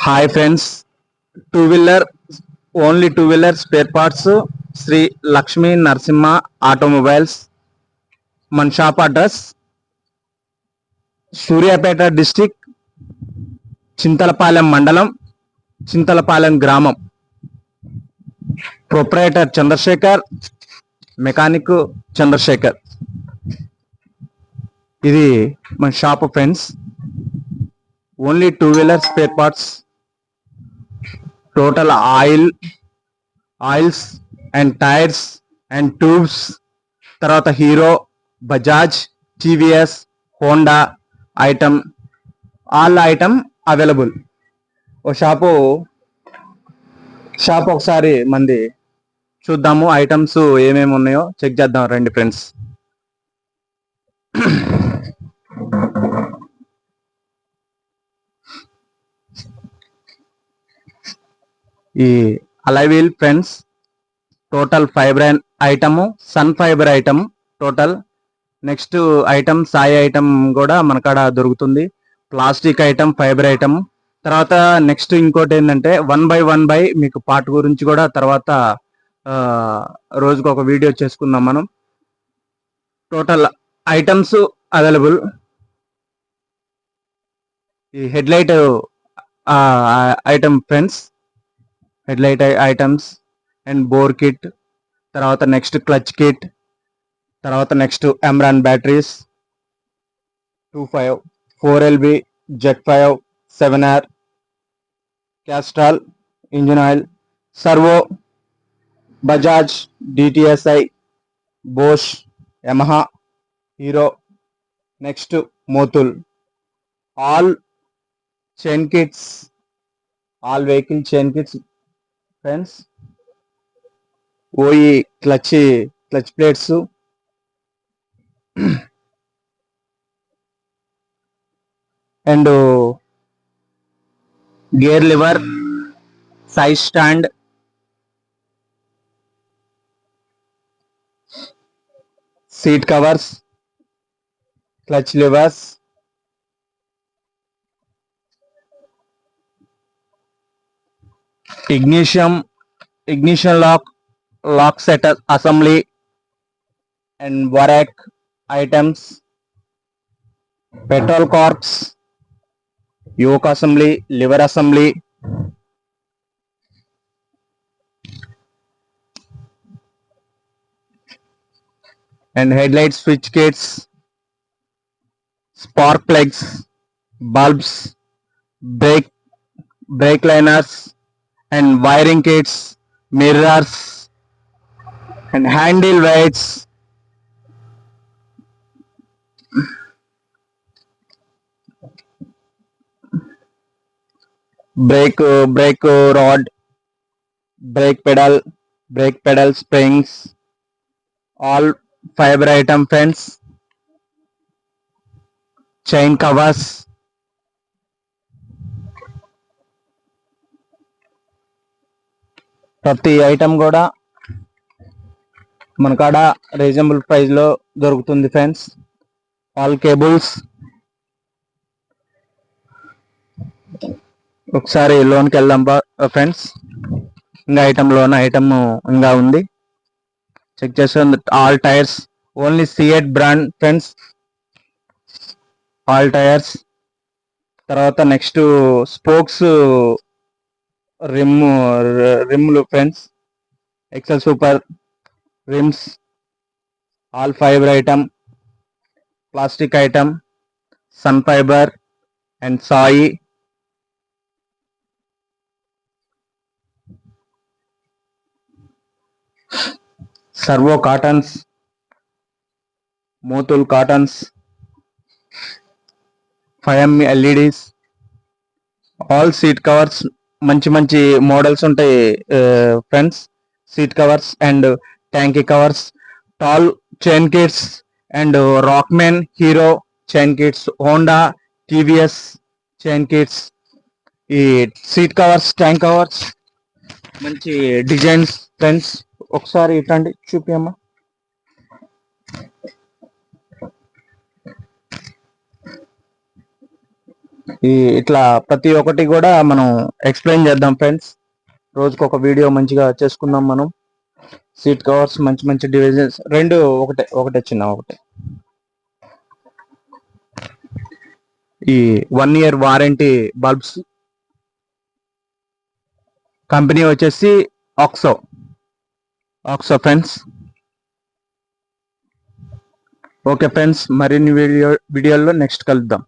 Hi friends two wheeler only two wheeler spare parts Shri Lakshmi Narasimha automobiles మన shop address Suryapet district Chintalapalem మండలం చింతలపాలెం గ్రామం proprietor Chandrasekhar mechanic Chandrasekhar ఇది మన shop friends only two wheeler spare parts total oil oils and tyres and tubes తర్వాత Hero Bajaj TVS Honda item all item available. ఓ shop shop ఒకసారి మంది చూద్దాము items ఏమేమి ఉన్నాయో చెక్ చేద్దాం రండి ఫ్రెండ్స్. ఈ alloy wheel friends total fibre item sun fibre item total next item Sai item కూడా మనకాడ దొరుకుతుంది. ప్లాస్టిక్ ఐటమ్ ఫైబర్ ఐటమ్ తర్వాత నెక్స్ట్ ఇంకోటి ఏంటంటే వన్ బై వన్ బై మీకు పార్ట్ గురించి కూడా తర్వాత రోజుకు ఒక వీడియో చేసుకుందాం మనం. టోటల్ ఐటమ్స్ అవైలబుల్ ఈ head light item friends headlight items and bore kit తర్వాత నెక్స్ట్ క్లచ్ కిట్ తర్వాత next Amaron batteries two five four LB jet five seven or Castrol engine oil Servo Bajaj DTSi Bosch Yamaha Hero next Motul. All chain kits all vehicle chain kits friends? ఓయి clutch clutch plates. And gear lever side stand. Seat covers clutch levers. Ignition ignition lock lock set assembly and Warrack items. Petrol corks yoke assembly lever assembly. And headlight switch kits spark plugs bulbs brake brake liners and wiring kits, mirrors, and handle weights. Brake, uh, brake uh, rod, brake pedal, brake pedal springs, all fiber item friends, chain covers, ప్రతి item కూడా మన కాడ reasonable ప్రైస్లో దొరుకుతుంది friends all cables ఒకసారి లోన్కి వెళ్దాం friends ఇంకా ఐటమ్ లోన్ ఐటమ్ ఇంకా ఉంది. చెక్ చేస్తుంది all tyres only CEAT brand friends all tyres తర్వాత next spokes rim రిమ్లు friends Excel super rims all fibre item plastic item sun fibre and Sai Servo cartons Motul cartons five ME LEDs all seat covers మంచి మంచి models ఉంటాయి friends seat covers and ట్యాంకీ covers all chain kits and Rockman Hero chain kits Honda TVS chain kits ఈ seat covers tank covers మంచి designs friends ఒకసారి ఇట్లాంటి చూపియమ్మా. ఈ ఇట్లా ప్రతి ఒక్కటి కూడా మనం ఎక్స్ప్లెయిన్ చేద్దాం ఫ్రెండ్స్ రోజుకు ఒక వీడియో మంచిగా చేసుకుందాం మనం. సీట్ కవర్స్ మంచి మంచి డివిజన్స్ రెండు ఒకటే ఒకటే చిన్న ఒకటే. ఈ one year warranty bulbs company వచ్చేసి oxo oxo friends okay friends మరిన్ని వీడియో వీడియోల్లో నెక్స్ట్ కలుద్దాం.